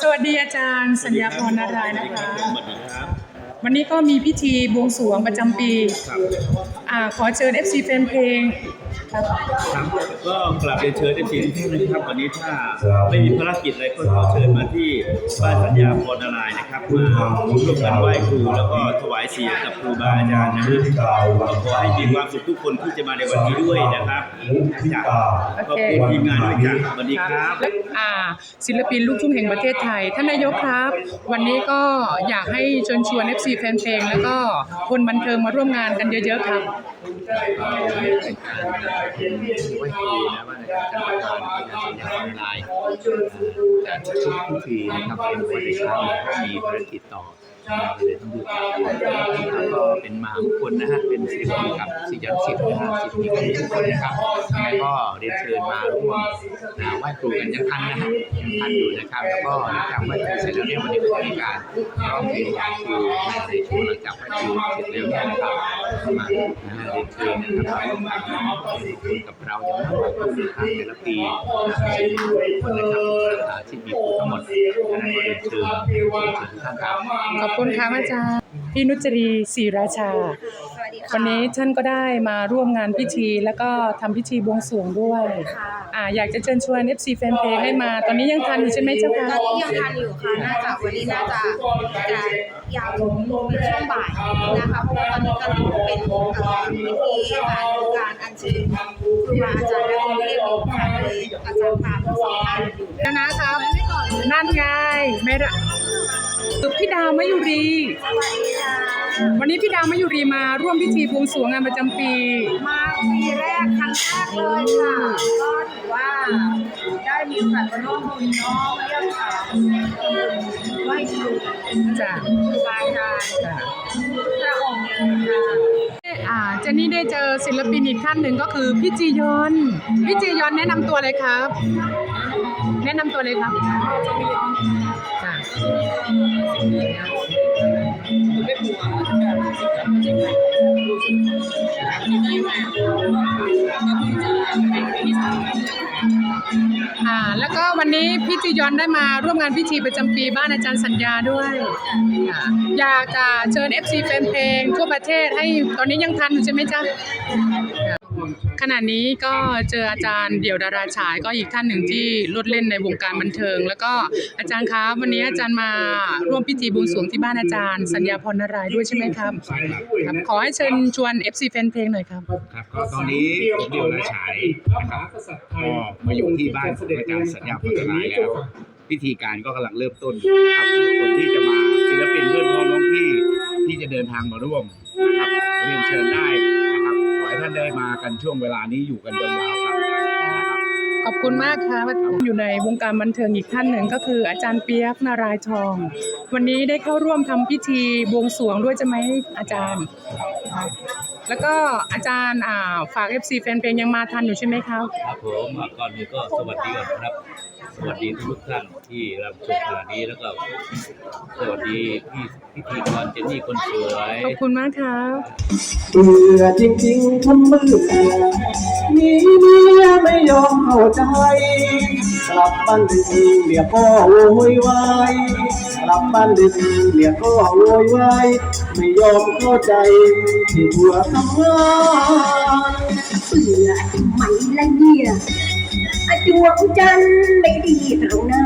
สวัสดีอาจารย์สัญญาพรนารายณ์นะคะ สวัสดีครับ วันนี้ก็มีพิธีบวงสรวงประจำปีครับ อ่าขอเชิญ FC แฟนเพลง ครับครับก็กลับเรียนเชิญเอฟซีทุกท่านนะครับวันนี้ถ้าไม่มีภารกิจอะไรก็ขอเชิญมาที่บ้านสัญญาพรนารายนะครับมาร่วมกันไหว้ครูแล้วก็ถวายเสียงกับครูบาอาจารย์นะครับก็ขอให้มีความสุขทุกคนที่จะมาในวันนี้ด้วยนะครับจากขอบคุณทีมงานด้วยจ้ะสวัสดีครับอ่าศิลปินลูกทุ่งแห่งประเทศไทยท่านนายกครับ วันนี้ก็อยากให้เชิญชวน FC แฟนเพลงแล้วก็คนบันเทิงมาร่วมงานกันเยอะๆครับเป็นการไหว้ครูนะว่าในการจัดกานเป็นการสัญญาออนไลน์แต่ทุกทุกทีนะครับเป็นวันในเช้าเนี่ยก็มีภารกิจต่อ เราเลยต้องดูแล้วก็เป็นมหามงคลนะฮะ เป็นสิริมงคลกับสิยันสิทธิ์นะฮะสิทธิ์มีกันทุกคนนะครับแล้วก็เรียนเชิญมาร่วมนะไหว้ครูกันยังทันนะฮะยังทันอยู่นะครับ แล้วก็หลังจากไหว้ครูเสร็จแล้วเนี่ยวันนี้ก็จะมีการร้องเพลงไหว้ครูในช่วงหลังจากไหว้ครูเสร็จแล้วเนี่ยนะครับมานะฮะเรียนเชิญนะครับร่วมกันน้องคุณกับเราอย่างนั้นไหว้ครูนครับแต่ละปีนะสิบคนนะครับที่มีครูทั้งหมดนั้นก็เรียนเชิญเรียนเชิญท่านครับขอบคุณครับอาจารย์พี่นุจรีศรีราชา สวัสดีค่ะวันนี้ท่านก็ได้มาร่วมงานพิธี แล้วก็ทำพิธีบวงสรวงด้วยค่ะอ่าอยากจะเชิญชวน FC แฟนเพลงให้มา ตอนนี้ยังทันอยู่ใช่ไหมเจ้าคะตอนนี้ยังทันอยู่ค่ะ น่าจะวันนี้น่าจะจะยาวถึงเป็นช่วงบ่ายนะคะ เพราะว่าตอนนี้กำลังเป็นเอ่อพิธีการการอัญเชิญครูบาอาจารย์และองค์เทพอยู่ค่ะเลยอาจารย์พาทั้งสองท่านอยู่แล้วนะครับนั่นไงไม่ละ พี่ดาวมายุรีสวัสดีค่ะวันนี้พี่ดาวมายุรีมาร่วมพิธีบวงสรวงงานประจำปี มาปีแรกครั้งแรกเลยค่ะ ก็ถือว่าได้มีโอกาสมาร่วมบุญเน้องเยี่ยมค่ะไหว้ครูจ้ะครูบาอาจารย์จ้ะพระองค์เลยค่ะอ่าเจนนี่ได้เจอศิลปินอีกท่านหนึ่งก็คือพี่จียอนพี่จียอนแนะนำตัวเลยครับ แนะนำตัวเลยครับ จ้ะอ่าแล้วก็วันนี้พี่จียอนได้มาร่วมงานพิธีประจำปีบ้านอาจารย์สัญญาด้วยค่ะอยากจะเชิญ FC แฟนเพลงทั่วประเทศให้ตอนนี้ยังทันอยู่ใช่ไหมจ๊ะ ขณะนี้ก็เจออาจารย์เดี่ยวดาราฉายก็อีกท่านหนึ่งที่ลดเล่นในวงการบันเทิง แล้วก็อาจารย์ครับวันนี้อาจารย์มาร่วมพิธีบวงสรวงที่บ้านอาจารย์ สัญญาพรนารายด้วยใช่ไหมครับครับ ขอให้เชิญชวน FC แฟนเพลงหน่อยครับ ครับก็ตอนนี้เดี่ยวและฉายนะครับก็มาอยู่ที่บ้านของอาจารย์สัญญาพัฒนารายแล้วพิธีการก็กำลังเริ่มต้นครับคนที่จะมาศิลปินเพื่อนพ้องน้องพี่ที่จะเดินทางมาร่วมนะครับเรียนเชิญได้ ท่านได้มากันช่วงเวลานี้อยู่กันยาวๆครับนะครับ ขอบคุณมากครับอยู่ในวงการบันเทิงอีกท่านหนึ่งก็คืออาจารย์เปียกนารายทอง วันนี้ได้เข้าร่วมทำพิธีบวงสรวงด้วยใช่ไหมอาจารย์ แล้วก็อาจารย์อ่าฝาก FC แฟนเพลงยังมาทันอยู่ใช่ไหมครับครับผมก่อนอื่นก็สวัสดีก่อนครับ สวัสดีทุกท่านที่รับชมขณะนี้แล้วก็ สวัสดีพี่พิธีกรเจนนี่คนสวยขอบคุณมากครับเบื่อจริงๆทำเบื่อมีเมียไม่ยอมเข้าใจ กลับบ้านดึกเมียก็โวยวายกลับบ้านดึกเมียก็โวยวาย ไม่ยอมเข้าใจที่บัวทำงานเบื่อไมละเนี่ยอะดวงจันทร์ไม่ดีตรงไหน